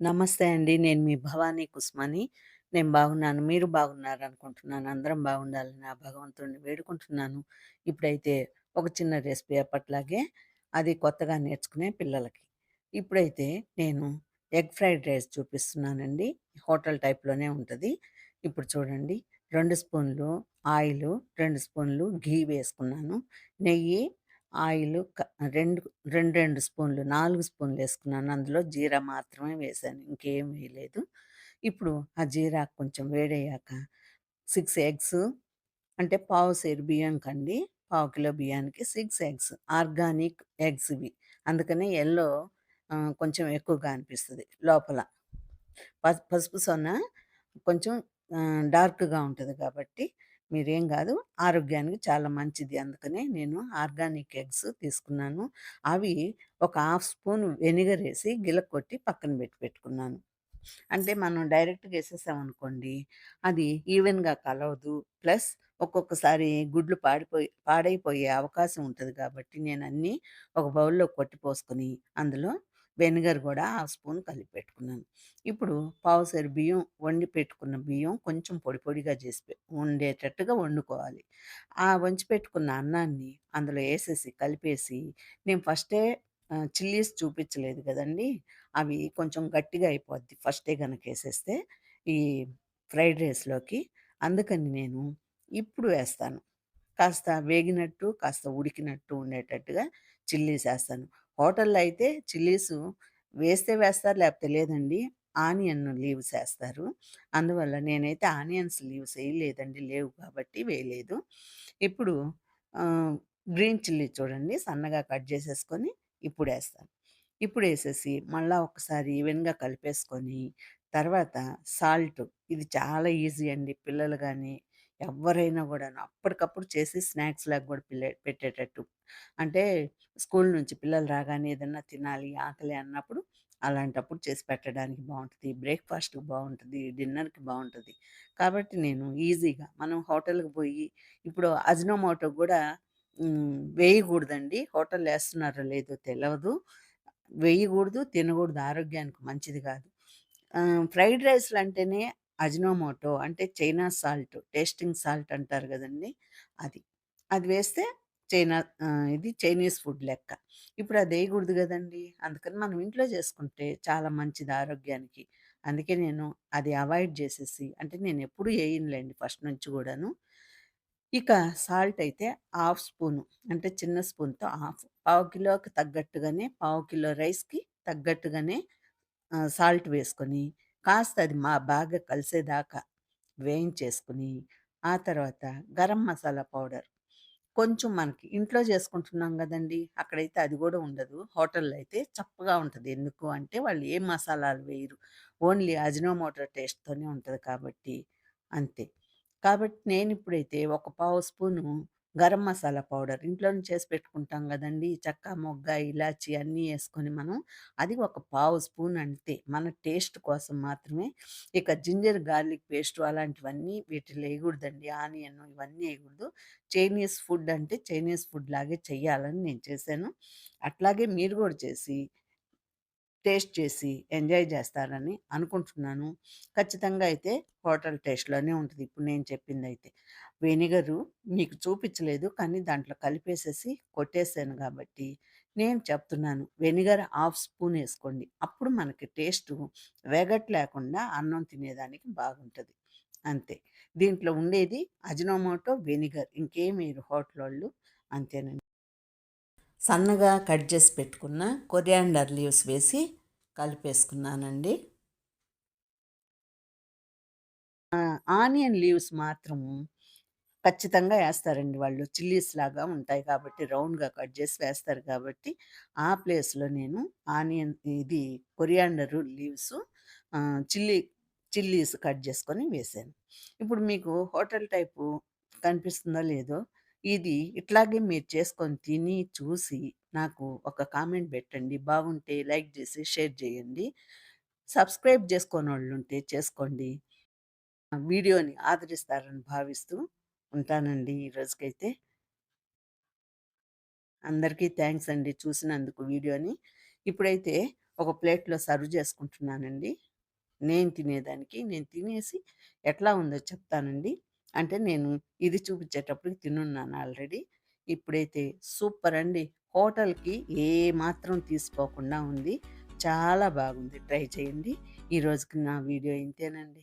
నమస్తే అండి. నేను మీ భవానీ కుస్మాని. నేను బాగున్నాను. మీరు బాగున్నారనుకుంటున్నాను. అందరం బాగుండాలని ఆ భగవంతుడిని వేడుకుంటున్నాను. ఇప్పుడైతే ఒక చిన్న రెసిపీ అప్పట్లాగే అది కొత్తగా నేర్చుకునే పిల్లలకి. ఇప్పుడైతే నేను ఎగ్ ఫ్రైడ్ రైస్ చూపిస్తున్నానండి. హోటల్ టైప్‌లోనే ఉంటుంది ఇప్పుడు చూడండి రెండు స్పూన్లు ఆయిల్ రెండు స్పూన్లు ఘీ వేసుకున్నాను. నెయ్యి ఆయిల్ రెండు రెండు 2, 2 స్పూన్లు వేసుకున్నాను అందులో జీరా మాత్రమే వేసాను ఇంకేం వేయలేదు. ఇప్పుడు ఆ జీరా కొంచెం వేడయ్యాక సిక్స్ ఎగ్స్ అంటే పావు సేరు బియ్యం కండి పావు కిలో బియ్యానికి సిక్స్ ఎగ్స్ ఆర్గానిక్ ఎగ్స్ ఇవి. అందుకనే ఎల్లో కొంచెం ఎక్కువగా అనిపిస్తుంది లోపల. పసుపు సొన్న కొంచెం డార్క్‌గా ఉంటుంది కాబట్టి మీరేం కాదు ఆరోగ్యానికి చాలా మంచిది. అందుకనే నేను ఆర్గానిక్ ఎగ్స్ తీసుకున్నాను. అవి ఒక హాఫ్ స్పూన్ వెనిగరేసి గిలక్కొట్టి పక్కన పెట్టి పెట్టుకున్నాను. అంటే మనం డైరెక్ట్‌గా వేసేసామనుకోండి అది ఈవెన్‌గా కలవదు. ప్లస్ ఒక్కొక్కసారి గుడ్లు పాడిపోయి పాడైపోయే అవకాశం ఉంటుంది కాబట్టి నేను అన్నీ ఒక బౌల్‌లో కొట్టి పోసుకొని, అందులో వెనిగర్ కూడా ఆ స్పూన్ కలిపి పెట్టుకున్నాను. ఇప్పుడు పావుసరి బియ్యం వండి పెట్టుకున్న బియ్యం కొంచెం పొడి పొడిగా చేసి వండేటట్టుగా ఉండేటట్టుగా వండుకోవాలి. ఆ వంచి పెట్టుకున్న అన్నాన్ని అందులో వేసేసి కలిపేసి నేను ఫస్టే చిల్లీస్ చూపించలేదు కదండి అవి కొంచెం గట్టిగా అయిపోద్ది ఫస్టే గనకేసేస్తే ఈ ఫ్రైడ్ రైస్‌లోకి. అందుకని నేను ఇప్పుడు వేస్తాను. కాస్త వేగినట్టు, కాస్త ఉడికినట్టు ఉండేటట్టుగా చిల్లీస్ వేస్తాను హోటల్‌లో అయితే చిల్లీస్ వేస్తే వేస్తారు లేకపోతే లేదండి. ఆనియన్ లీవ్స్ వేస్తారు అందువల్ల నేనైతే ఆనియన్స్ లీవ్స్ చేయలేదండి లేవు కాబట్టి వేయలేదు. ఇప్పుడు గ్రీన్ చిల్లీ చూడండి సన్నగా కట్ చేసేసుకొని ఇప్పుడేస్తాను. ఇప్పుడేసేసి మళ్ళీ ఒకసారి ఈవెన్‌గా కలిపేసుకొని, తర్వాత సాల్ట్ ఇది చాలా ఈజీ అండి. పిల్లలు కానీ ఎవరైనా కూడా అప్పటికప్పుడు చేసి స్నాక్స్ లాగా కూడా పిల్ల పెట్టేటట్టు. అంటే స్కూల్ నుంచి పిల్లలు రాగానే ఏదన్నా తినాలి, ఆకలి అన్నప్పుడు అలాంటప్పుడు చేసి పెట్టడానికి బాగుంటుంది బ్రేక్‌ఫాస్ట్‌కి బాగుంటుంది డిన్నర్‌కి బాగుంటుంది కాబట్టి నేను ఈజీగా మనం హోటల్‌కి పోయి ఇప్పుడు అజినోమోటో కూడా వేయకూడదండి. హోటల్ వేస్తున్నారో లేదో తెలవదు. వేయకూడదు తినకూడదు. ఆరోగ్యానికి మంచిది కాదు. ఫ్రైడ్ రైస్లు అంటేనే అజినోమోటో అంటే చైనా సాల్ట్, టేస్టింగ్ సాల్ట్ అంటారు కదండి అది. అది వేస్తే చైనా ఇది చైనీస్ ఫుడ్ లెక్క. ఇప్పుడు అది వేయకూడదు కదండి అందుకని మనం ఇంట్లో చేసుకుంటే చాలా మంచిది ఆరోగ్యానికి. అందుకే నేను అది అవాయిడ్ చేసేసి అంటే నేను ఎప్పుడు వేయనులేండి ఫస్ట్ నుంచి కూడాను ఇక సాల్ట్ అయితే హాఫ్ స్పూను అంటే చిన్న స్పూన్‌తో హాఫ్. పావు కిలోకి తగ్గట్టుగానే పావు కిలో రైస్‌కి తగ్గట్టుగానే సాల్ట్ వేసుకొని, కాస్త అది మా బాగా కలిసేదాకా వేయించేసుకొని, ఆ తర్వాత గరం మసాలా పౌడర్ కొంచెం మనకి ఇంట్లో చేసుకుంటున్నాం కదండి అక్కడైతే అది కూడా ఉండదు. హోటల్‌లో అయితే చప్పగా ఉంటుంది ఎందుకు అంటే వాళ్ళు ఏ మసాలాలు వేయరు. ఓన్లీ అజినోమోటో టేస్ట్‌తోనే ఉంటుంది కాబట్టి అంతే. కాబట్టి నేను ఇప్పుడైతే ఒక పావు స్పూను గరం మసాలా పౌడర్ ఇంట్లోనే చేసి పెట్టుకుంటాం కదండి చెక్క, మొగ్గ, ఇలాచి అన్నీ వేసుకొని మనం అది ఒక పావు స్పూన్ అంతే. మన టేస్ట్ కోసం మాత్రమే. ఇక జింజర్ గార్లిక్ పేస్ట్ అలాంటివన్నీ వీటిలో వేయకూడదండి ఆనియన్ ఇవన్నీ వేయకూడదు చైనీస్ ఫుడ్ అంటే చైనీస్ ఫుడ్ లాగే చెయ్యాలని నేను చేశాను. అట్లాగే మీరు కూడా చేసి టేస్ట్ చేసి ఎంజాయ్ చేస్తారని అనుకుంటున్నాను. ఖచ్చితంగా అయితే హోటల్ టేస్ట్‌లోనే ఉంటుంది ఇప్పుడు నేను చెప్పింది అయితే వెనిగరు మీకు చూపించలేదు. కానీ దాంట్లో కలిపేసేసి కొట్టేసాను కాబట్టి నేను చెప్తున్నాను. వెనిగర్ హాఫ్ స్పూన్ వేసుకోండి అప్పుడు మనకి టేస్టు వెగట్ లేకుండా అన్నం తినేదానికి బాగుంటుంది అంతే. దీంట్లో ఉండేది అజినోమోటో, వెనిగర్ ఇంకేమీ హోటల్ వాళ్ళు అంతేనండి. సన్నగా కట్ చేసి పెట్టుకున్న కొరియాండర్ లీవ్స్ వేసి కలిపేసుకున్నానండి. ఆనియన్ లీవ్స్ మాత్రం ఖచ్చితంగా వేస్తారండి వాళ్ళు. చిల్లీస్ లాగా ఉంటాయి కాబట్టి రౌండ్‌గా కట్ చేసి వేస్తారు కాబట్టి, ఆ ప్లేస్‌లో నేను ఆనియన్ ఇది coriander leaves chilli chillies cut చేసుకొని వేసాను ఇప్పుడు మీకు హోటల్ టైపు కనిపిస్తుందో లేదో, ఇది ఇట్లాగే మీరు చేసుకొని తిని, చూసి నాకు ఒక కామెంట్ పెట్టండి బాగుంటే లైక్ చేసి షేర్ చేయండి సబ్స్క్రైబ్ చేసుకున్న వాళ్ళు ఉంటే చేసుకోండి. వీడియోని ఆదరిస్తారని భావిస్తూ ఉంటానండి ఈ రోజుకైతే. అందరికీ థ్యాంక్స్ అండి చూసినందుకు వీడియోని. ఇప్పుడైతే ఒక ప్లేట్‌లో సర్వ్ చేసుకుంటున్నానండి. నేను తినేదానికి. నేను తినేసి ఎట్లా ఉందో చెప్తానండి. అంటే నేను ఇది చూపించేటప్పుడు తినున్నాను ఆల్రెడీ. ఇప్పుడైతే సూపర్ అండి. హోటల్‌కి ఏ మాత్రం ఉంది. చాలా బాగుంది. ట్రై చేయండి. ఈ రోజుకి నా వీడియో ఇంతేనండి.